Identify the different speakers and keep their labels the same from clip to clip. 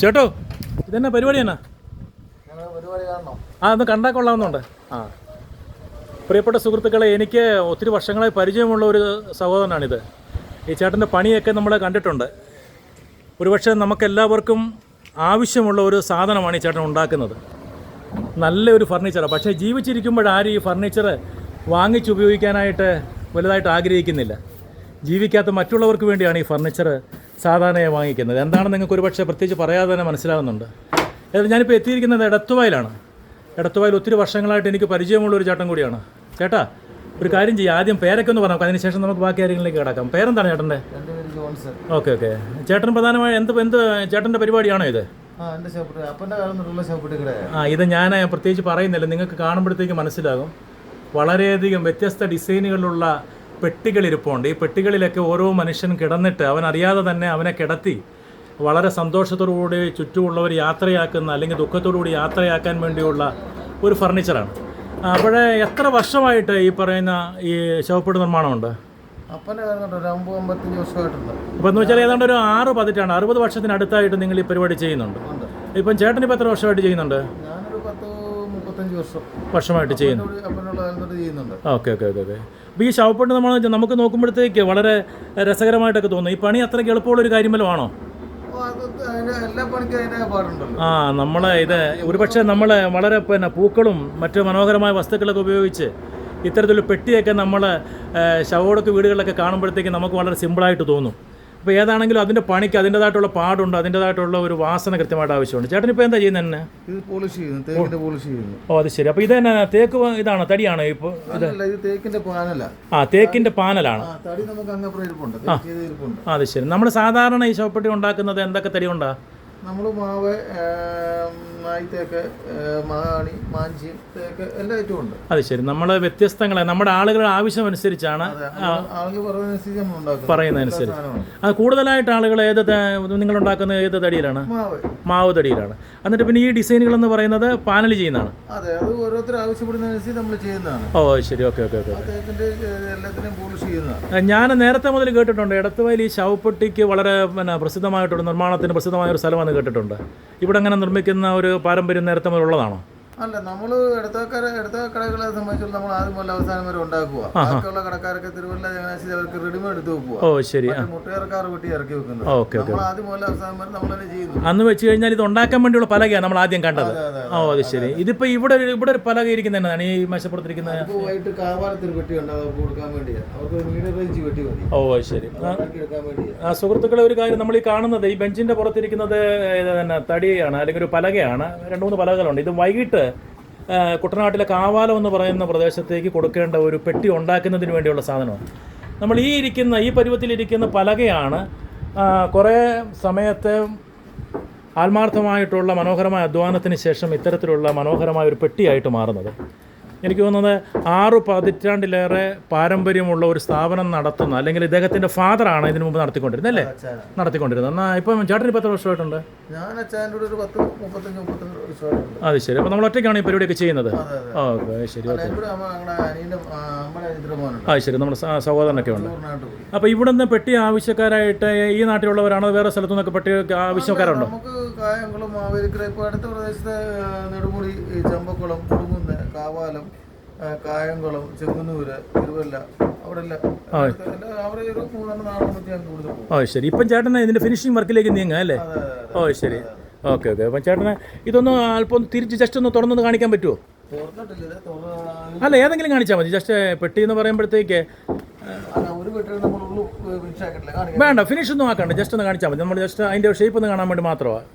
Speaker 1: ചേട്ടോ ഇതെന്നാ പരിപാടി എന്നാ? ആ ഒന്ന് കണ്ടാൽ കൊള്ളാവുന്നുണ്ട്. ആ. പ്രിയപ്പെട്ട സുഹൃത്തുക്കളെ എനിക്ക് ഒത്തിരി വർഷങ്ങളായി പരിചയമുള്ള ഒരു സഹോദരനാണിത്. ഈ ചേട്ടന്റെ പണിയൊക്കെ നമ്മൾ കണ്ടിട്ടുണ്ട്. ഒരുപക്ഷെ നമുക്കെല്ലാവർക്കും ആവശ്യമുള്ള ഒരു സാധനമാണ് ഈ ചേട്ടൻ ഉണ്ടാക്കുന്നത്. നല്ലൊരു ഫർണിച്ചറാണ് പക്ഷേ ജീവിച്ചിരിക്കുമ്പോഴാരും ഈ ഫർണിച്ചർ വാങ്ങിച്ചുപയോഗിക്കാനായിട്ട് വലുതായിട്ട് ആഗ്രഹിക്കുന്നില്ല. ജീവിക്കാത്ത മറ്റുള്ളവർക്ക് വേണ്ടിയാണ് ഈ ഫർണിച്ചർ സാധാരണയായി വാങ്ങിക്കുന്നത്. എന്താണെന്ന് നിങ്ങൾക്ക് ഒരുപക്ഷെ പ്രത്യേകിച്ച് പറയാതെ തന്നെ മനസ്സിലാകുന്നുണ്ട് ഞാനിപ്പോൾ എത്തിയിരിക്കുന്നത് എടത്തുവായിലാണ്. എടത്തുവായിൽ ഒത്തിരി വർഷങ്ങളായിട്ട് എനിക്ക് പരിചയമുള്ള ഒരു ചേട്ടൻ കൂടിയാണ്. ചേട്ടാ ഒരു കാര്യം ചെയ്യാം. ആദ്യം പേരൊക്കെ ഒന്ന് പറയാം അതിനുശേഷം നമുക്ക് ബാക്കി കാര്യങ്ങളിലേക്ക് കിടക്കാം. പേരെന്താണ്
Speaker 2: ചേട്ടന്റെ?
Speaker 1: Okay okay. ചേട്ടൻ പ്രധാനമായി എന്ത് എന്ത് ചേട്ടന്റെ പരിപാടിയാണോ ഇത്?
Speaker 2: ആ
Speaker 1: ഇത് ഞാൻ പ്രത്യേകിച്ച് പറയുന്നില്ല. നിങ്ങൾക്ക് കാണുമ്പോഴത്തേക്ക് മനസ്സിലാകും. വളരെയധികം വ്യത്യസ്ത ഡിസൈനുകളിലുള്ള പെട്ടികൾ ഇരിപ്പുണ്ട് ഈ പെട്ടികളിലൊക്കെ ഓരോ മനുഷ്യൻ കിടന്നിട്ട് അവൻ അറിയാതെ തന്നെ അവനെ കിടത്തി വളരെ സന്തോഷത്തോടുകൂടി ചുറ്റുമുള്ളവർ യാത്രയാക്കുന്ന അല്ലെങ്കിൽ ദുഃഖത്തോടുകൂടി യാത്രയാക്കാൻ വേണ്ടിയുള്ള ഒരു ഫർണിച്ചറാണ്. അപ്പോഴേ എത്ര വർഷമായിട്ട് ഈ പറയുന്ന ഈ ശവപ്പെട്ട് നിർമ്മാണമുണ്ട്? അപ്പം എന്ന് വെച്ചാൽ ഏതാണ്ട് ഒരു ആറ് പതിറ്റാണ് അറുപത് വർഷത്തിനടുത്തായിട്ട് നിങ്ങൾ ഈ പരിപാടി ചെയ്യുന്നുണ്ട്. ഇപ്പം ചേട്ടൻ ഇപ്പം എത്ര വർഷമായിട്ട് ചെയ്യുന്നുണ്ട്? വർഷമായിട്ട് ചെയ്യുന്നു. Okay okay okay okay. അപ്പോൾ ഈ ശവപ്പെട്ട് നമ്മൾ നമുക്ക് നോക്കുമ്പോഴത്തേക്ക് വളരെ രസകരമായിട്ടൊക്കെ തോന്നും ഈ പണി അത്രയ്ക്ക് എളുപ്പമുള്ള ഒരു കാര്യം വല്ലതും ആണോ? ആ നമ്മൾ ഇത് ഒരുപക്ഷെ നമ്മൾ വളരെ പിന്നെ പൂക്കളും മറ്റു മനോഹരമായ വസ്തുക്കളൊക്കെ ഉപയോഗിച്ച് ഇത്തരത്തിലുള്ള പെട്ടിയൊക്കെ നമ്മൾ ശവോടൊക്കെ വീടുകളിലൊക്കെ കാണുമ്പോഴത്തേക്ക് നമുക്ക് വളരെ സിമ്പിളായിട്ട് തോന്നും. അപ്പോൾ ഏതാണെങ്കിലും അതിന്റെ പണിക്ക് അതിന്റേതായിട്ടുള്ള പാടുണ്ട് അതിന്റേതായിട്ടുള്ള ഒരു വാസന കൃത്യമായിട്ട് ആവശ്യമുണ്ട്. ചേട്ടൻ ഇപ്പോൾ എന്താ ചെയ്യുന്നത് തന്നെ?
Speaker 2: ഇത് പോളിഷ് ചെയ്യുന്നു തേക്കിന്റെ പോളിഷ് ചെയ്യുന്നു.
Speaker 1: ഓ അത് ശരി. അപ്പോൾ ഇത് തന്നെ തേക്ക് ഇതാണ് തടിയാണ് ഇപ്പോൾ
Speaker 2: അല്ല ഇത് തേക്കിന്റെ
Speaker 1: ആ തേക്കിന്റെ പാനലാണ്.
Speaker 2: ആ തടി നമുക്ക് അങ്ങപ്പുറം ഇരിപ്പുണ്ട് തേക്ക് ചെയ്ത് ഇരിപ്പുണ്ട്.
Speaker 1: ആ, അത് ശരി. നമ്മൾ സാധാരണ ഈ ശവപ്പെട്ടി ഉണ്ടാക്കുന്നത് എന്തൊക്കെ തടി കൊണ്ടാ?
Speaker 2: നമ്മൾ മാവ് മായിത്തേക്ക് മഹാണി മാഞ്ചി തേക്ക് എല്ലാ ഐറ്റവും ഉണ്ട്.
Speaker 1: അത് ശരി. നമ്മൾ വ്യത്യസ്തങ്ങളെ നമ്മുടെ ആളുകളുടെ ആവശ്യം അനുസരിച്ചാണ്
Speaker 2: ആളുകൾ പറയുന്നതനുസരിച്ച് നമ്മൾ ഉണ്ടാക്കുന്നത്.
Speaker 1: പറയുന്നതനുസരിച്ച്. അത് കൂടുതലായിട്ട് ആളുകൾ ഏത് നിങ്ങൾ ഉണ്ടാക്കുന്ന ഏത് തടിയിലാണ്?
Speaker 2: മാവ്.
Speaker 1: തടിയിലാണ്. എന്നിട്ട് പിന്നെ ഈ ഡിസൈനുകൾ എന്ന് പറയുന്നത് പാനൽ ചെയ്യുന്നതാണ്.
Speaker 2: അതെ അത് ഓരോരുത്തർ ആവശ്യപ്പെടുന്നതനുസരിച്ച് നമ്മൾ ചെയ്യുന്നതാണ്.
Speaker 1: ഓ ശരി. ഓക്കെ ഓക്കെ ഓക്കെ
Speaker 2: പോളിഷ് ചെയ്യുന്നതാണ്.
Speaker 1: ഞാൻ നേരത്തെ മുതൽ കേട്ടിട്ടുണ്ട്. ഇടത്തുവയൽ ഈ ശവപ്പെട്ടിക്ക് വളരെ പിന്നെ പ്രസിദ്ധമായിട്ടുള്ള നിർമ്മാണത്തിന് പ്രസിദ്ധമായ ഒരു സ്ഥലമാണെന്ന് കേട്ടിട്ടുണ്ട്. ഇവിടെ അങ്ങനെ നിർമ്മിക്കുന്ന ഒരു പാരമ്പര്യം നേരത്തെ മുതൽ ഉള്ളതാണോ
Speaker 2: അല്ല നമ്മൾ ഇടത്തക്കര ഇടത്ത കടകളെ സംബന്ധിച്ചുള്ള നമ്മൾ ആദ്യം മുതൽ അവസാനം വരെ ഉണ്ടാക്കുക. ബാക്കിയുള്ള കടക്കാരൊക്കെ തിരുവല്ല ചങ്ങനാശ്ശേരി അവർക്ക് റെഡിമേഡ് എടുത്ത് വെക്കുക.
Speaker 1: ഓ ശരി ആ
Speaker 2: മുട്ടയിറക്കാർ വെട്ടി ഇറക്കി വെക്കുന്നത്.
Speaker 1: ഓക്കെ
Speaker 2: നമ്മൾ ആദ്യം മുതൽ അവസാനം വരെ നമ്മൾ തന്നെ ചെയ്യുന്നു.
Speaker 1: അന്ന് വെച്ച് കഴിഞ്ഞാൽ ഇത് ഉണ്ടാക്കാൻ വേണ്ടിയുള്ള പലകയാണ് നമ്മൾ ആദ്യം കണ്ടത്. ഓ അത് ശരി. ഇതിപ്പോ ഇവിടെ ഇവിടെ ഒരു പലക ഇരിക്കുന്ന ഈ മേശപ്പുറത്തിരിക്കുന്നത്.
Speaker 2: വൈകിട്ട് കാവാലത്തിന് വെട്ടി ഉണ്ട് അവർക്ക് കൊടുക്കാൻ വേണ്ടിയാണ് അവർക്ക് മീഡിയം റേഞ്ച് വെട്ടി മതി.
Speaker 1: ഓ ശരി. ആ, സുഹൃത്തുക്കളെ ഒരു കാര്യം നമ്മൾ ഈ കാണുന്നത് ഈ ബെഞ്ചിന്റെ പുറത്തിരിക്കുന്നത് തന്നെ തടിയാണ് അല്ലെങ്കിൽ ഒരു പലകയാണ്. രണ്ട് മൂന്ന് പലകകളുണ്ട്. ഇത് വൈകിട്ട് കുട്ടനാട്ടിലെ കാവാലം എന്ന് പറയുന്ന പ്രദേശത്തേക്ക് കൊടുക്കേണ്ട ഒരു പെട്ടി ഉണ്ടാക്കുന്നതിന് വേണ്ടിയുള്ള സാധനമാണ് നമ്മൾ ഈ ഇരിക്കുന്ന ഈ പരുവത്തിലിരിക്കുന്ന പലകയാണ് കുറേ സമയത്തെ ആത്മാർത്ഥമായിട്ടുള്ള മനോഹരമായ അധ്വാനത്തിന് ശേഷം ഇത്തരത്തിലുള്ള മനോഹരമായ ഒരു പെട്ടിയായിട്ട് മാറുന്നത്. എനിക്ക് തോന്നുന്നത് ആറ് പതിറ്റാണ്ടിലേറെ പാരമ്പര്യമുള്ള ഒരു സ്ഥാപനം നടത്തുന്ന അല്ലെങ്കിൽ ഇദ്ദേഹത്തിന്റെ ഫാദറാണ് ഇതിനു മുമ്പ് നടത്തിക്കൊണ്ടിരുന്നത് അല്ലേ? നടത്തിക്കൊണ്ടിരുന്നത്. എന്നാൽ ഇപ്പം ചേട്ടന്
Speaker 2: പത്ത് വർഷമായിട്ടുണ്ട്.
Speaker 1: അത് ശരി. അപ്പോൾ നമ്മൾ ഒറ്റയ്ക്കാണ് ഈ പരിപാടിയൊക്കെ ചെയ്യുന്നത്? ഓക്കെ ശരി ഓക്കെ. അത് ശരി നമ്മുടെ സഹോദരനൊക്കെ ഉണ്ട്.
Speaker 2: അപ്പൊ
Speaker 1: ഇവിടെ നിന്ന് പെട്ടി ആവശ്യക്കാരായിട്ട് ഈ നാട്ടിലുള്ളവരാണോ? വേറെ സ്ഥലത്തു നിന്നൊക്കെ പെട്ടി ആവശ്യക്കാരുണ്ടോ?
Speaker 2: നമുക്ക് കായംകുളം മാവേലിക്കര ഇപ്പോൾ അടുത്ത പ്രദേശത്തെ നെടുമുടി ചമ്പക്കുളം കുടുങ്ങുന്ന കാവാലം കായംകുളം ചെങ്ങന്നൂര് തിരുവല്ല അവിടെ
Speaker 1: ഓ ശരി. ഇപ്പം ചേട്ടനെ ഇതിന്റെ ഫിനിഷിംഗ് വർക്കിലേക്ക് നീങ്ങാം അല്ലേ? ഓ ശരി. Okay okay. അപ്പം ചേട്ടനെ ഇതൊന്ന് അല്പം തിരിച്ച് ജസ്റ്റ് ഒന്ന് തുറന്നൊന്ന് കാണിക്കാൻ പറ്റുമോ അല്ല ഏതെങ്കിലും കാണിച്ചാൽ മതി. ജസ്റ്റ് പെട്ടി എന്ന് പറയുമ്പോഴത്തേക്ക് വേണ്ട ഫിനിഷ് ഒന്നും ആക്കണ്ട. ജസ്റ്റ് ഒന്ന് കാണിച്ചാൽ മതി. നമ്മൾ ജസ്റ്റ് അതിന്റെ ഷേപ്പ് ഒന്ന് കാണാൻ വേണ്ടി മാത്രമാണ്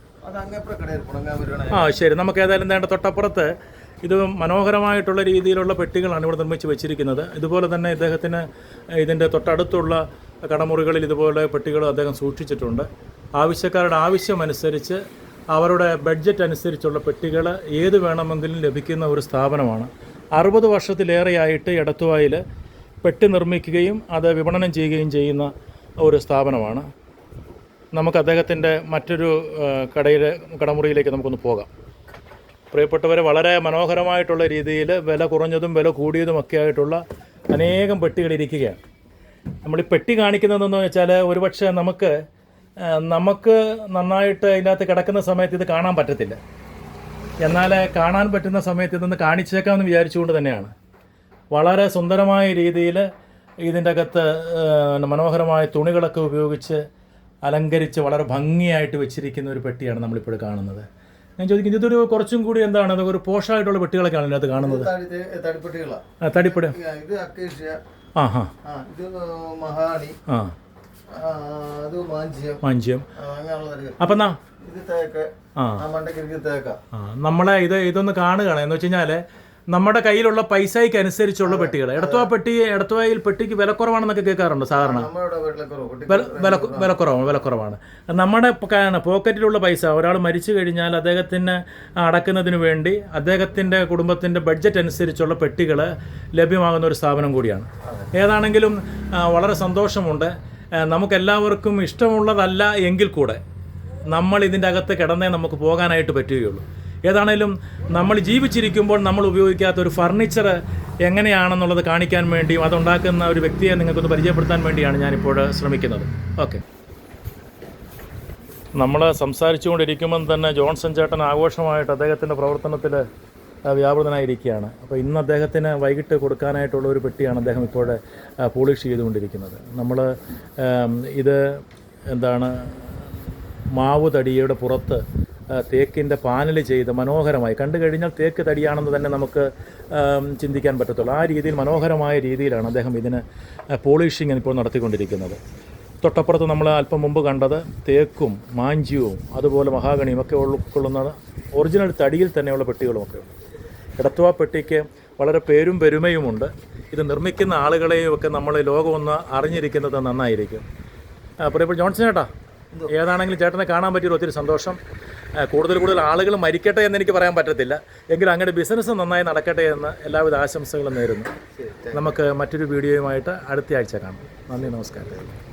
Speaker 1: ആ ശരി. നമുക്ക് ഏതായാലും വേണ്ട തൊട്ടപ്പുറത്ത് ഇത് മനോഹരമായിട്ടുള്ള രീതിയിലുള്ള പെട്ടികളാണ് ഇവിടെ നിർമ്മിച്ച് വെച്ചിരിക്കുന്നത്. ഇതുപോലെ തന്നെ ഇദ്ദേഹത്തിന് ഇതിന്റെ തൊട്ടടുത്തുള്ള കടമുറികളിൽ ഇതുപോലെ പെട്ടികൾ അദ്ദേഹം സൂക്ഷിച്ചിട്ടുണ്ട്. ആവശ്യക്കാരുടെ ആവശ്യമനുസരിച്ച് അവരുടെ ബഡ്ജറ്റ് അനുസരിച്ചുള്ള പെട്ടികൾ ഏത് വേണമെങ്കിലും ലഭിക്കുന്ന ഒരു സ്ഥാപനമാണ്. അറുപത് വർഷത്തിലേറെയായിട്ട് എടത്തുവായിൽ പെട്ടി നിർമ്മിക്കുകയും അത് വിപണനം ചെയ്യുകയും ചെയ്യുന്ന ഒരു സ്ഥാപനമാണ്. നമുക്ക് അദ്ദേഹത്തിന്റെ മറ്റൊരു കടയിലെ കടമുറിയിലേക്ക് നമുക്കൊന്ന് പോകാം. പ്രിയപ്പെട്ടവരെ വളരെ മനോഹരമായിട്ടുള്ള രീതിയിൽ വില കുറഞ്ഞതും വില കൂടിയതുമൊക്കെ ആയിട്ടുള്ള അനേകം പെട്ടികളിരിക്കുകയാണ് നമ്മൾ ഈ പെട്ടി കാണിക്കുന്നതെന്ന് വെച്ചാൽ ഒരുപക്ഷെ നമുക്ക് നമുക്ക് നന്നായിട്ട് ഇതിനകത്ത് കിടക്കുന്ന സമയത്ത് ഇത് കാണാൻ പറ്റത്തില്ല. എന്നാൽ കാണാൻ പറ്റുന്ന സമയത്ത് ഇതൊന്ന് കാണിച്ചേക്കാമെന്ന് വിചാരിച്ചുകൊണ്ട് തന്നെയാണ്. വളരെ സുന്ദരമായ രീതിയിൽ ഇതിന്റെ അകത്ത് മനോഹരമായ തുണികളൊക്കെ ഉപയോഗിച്ച് അലങ്കരിച്ച് വളരെ ഭംഗിയായിട്ട് വെച്ചിരിക്കുന്ന ഒരു പെട്ടിയാണ് നമ്മളിപ്പോൾ കാണുന്നത്. ഞാൻ ചോദിക്കുന്നത് ഇതൊരു കുറച്ചും കൂടി എന്താണ്? അതൊക്കെ ഒരു പോഷായിട്ടുള്ള പെട്ടികളൊക്കെയാണ് ഇതിനകത്ത് കാണുന്നത്.
Speaker 2: തടി തടിപ്പെട്ടികളാണ്
Speaker 1: ആ, തടിപ്പടി
Speaker 2: ഇത് അക്കേഷ്യ.
Speaker 1: ആ ഹാ
Speaker 2: ഇത് മഹാണി.
Speaker 1: ആ.
Speaker 2: അത് മാഞ്ചിയം.
Speaker 1: മഞ്ചിയം.
Speaker 2: ആ,
Speaker 1: അപ്പം നമ്മളെ ഇത് ഇതൊന്ന് കാണുകയാണ്. എന്ന് വെച്ച് കഴിഞ്ഞാൽ നമ്മുടെ കയ്യിലുള്ള പൈസയ്ക്ക് അനുസരിച്ചുള്ള പെട്ടികൾ എടത്തുവ പെട്ടി എടത്തുവയിൽ പെട്ടിക്ക് വിലക്കുറവാണെന്നൊക്കെ കേൾക്കാറുണ്ട് സാധാരണ? വിലക്കുറവാണ് വിലക്കുറവാണ്. നമ്മുടെ പോക്കറ്റിലുള്ള പൈസ ഒരാൾ മരിച്ചു കഴിഞ്ഞാൽ അദ്ദേഹത്തിന് അടക്കുന്നതിന് വേണ്ടി അദ്ദേഹത്തിന്റെ കുടുംബത്തിന്റെ ബഡ്ജറ്റ് അനുസരിച്ചുള്ള പെട്ടികൾ ലഭ്യമാകുന്ന ഒരു സ്ഥാപനം കൂടിയാണ്. ഏതാണെങ്കിലും വളരെ സന്തോഷമുണ്ട്. നമുക്കെല്ലാവർക്കും ഇഷ്ടമുള്ളതല്ല എങ്കിൽ കൂടെ നമ്മൾ ഇതിന്റെ അകത്ത് കിടന്നേ നമുക്ക് പോകാനായിട്ട് പറ്റുകയുള്ളൂ. ഏതാണേലും നമ്മൾ ജീവിച്ചിരിക്കുമ്പോൾ നമ്മൾ ഉപയോഗിക്കാത്ത ഒരു ഫർണിച്ചർ എങ്ങനെയാണെന്നുള്ളത് കാണിക്കാൻ വേണ്ടിയും അതുണ്ടാക്കുന്ന ഒരു വ്യക്തിയെ നിങ്ങൾക്കൊന്ന് പരിചയപ്പെടുത്താൻ വേണ്ടിയാണ് ഞാനിപ്പോൾ ശ്രമിക്കുന്നത്. ഓക്കെ നമ്മൾ സംസാരിച്ചുകൊണ്ടിരിക്കുമ്പം തന്നെ ജോൺസൺ ചേട്ടൻ ആഘോഷമായിട്ട് അദ്ദേഹത്തിന്റെ പ്രവർത്തനത്തിൽ വ്യാപൃതനായിരിക്കുകയാണ്. അപ്പോൾ ഇന്ന് അദ്ദേഹത്തിന് വൈകിട്ട് കൊടുക്കാനായിട്ടുള്ള ഒരു പെട്ടിയാണ് അദ്ദേഹം ഇപ്പോൾ പോളിഷ് ചെയ്തുകൊണ്ടിരിക്കുന്നത്. നമ്മൾ ഇത് എന്താണ് മാവ് തടിയുടെ പുറത്ത് തേക്കിന്റെ പാനൽ ചെയ്ത് മനോഹരമായി. കണ്ടു കഴിഞ്ഞാൽ തേക്ക് തടിയാണെന്ന് തന്നെ നമുക്ക് ചിന്തിക്കാൻ പറ്റത്തുള്ളൂ. ആ രീതിയിൽ മനോഹരമായ രീതിയിലാണ് അദ്ദേഹം ഇതിന് പോളിഷിങ് ഇപ്പോൾ നടത്തിക്കൊണ്ടിരിക്കുന്നത്. തൊട്ടപ്പുറത്ത് നമ്മൾ അല്പം മുമ്പ് കണ്ടത് തേക്കും മാഞ്ചിയവും അതുപോലെ മഹാഗണിയും ഒക്കെ ഉൾക്കൊള്ളുന്ന ഒറിജിനൽ തടിയിൽ തന്നെയുള്ള പെട്ടികളുമൊക്കെ ഉണ്ട്. ഇടത്തുവ പെട്ടിക്ക് വളരെ പേരും പെരുമയുമുണ്ട്. ഇത് നിർമ്മിക്കുന്ന ആളുകളെയും ഒക്കെ നമ്മൾ ലോകമൊന്ന് അറിഞ്ഞിരിക്കുന്നത് നന്നായിരിക്കും. അപ്പോൾ പ്രിയപ്പെട്ട ജോൺസൺ ചേട്ടാ. ഏതാണെങ്കിലും ചേട്ടനെ കാണാൻ പറ്റിയൊരു ഒത്തിരി സന്തോഷം. കൂടുതൽ കൂടുതൽ ആളുകൾ മരിക്കട്ടെ എന്ന് എനിക്ക് പറയാൻ പറ്റത്തില്ല. എങ്കിലും അങ്ങയുടെ ബിസിനസ് നന്നായി നടക്കട്ടെ എന്ന് എല്ലാവിധ ആശംസകളും നേരുന്നു. നമുക്ക് മറ്റൊരു വീഡിയോയുമായിട്ട് അടുത്ത ആഴ്ച കാണാം. നന്ദി നമസ്കാരം.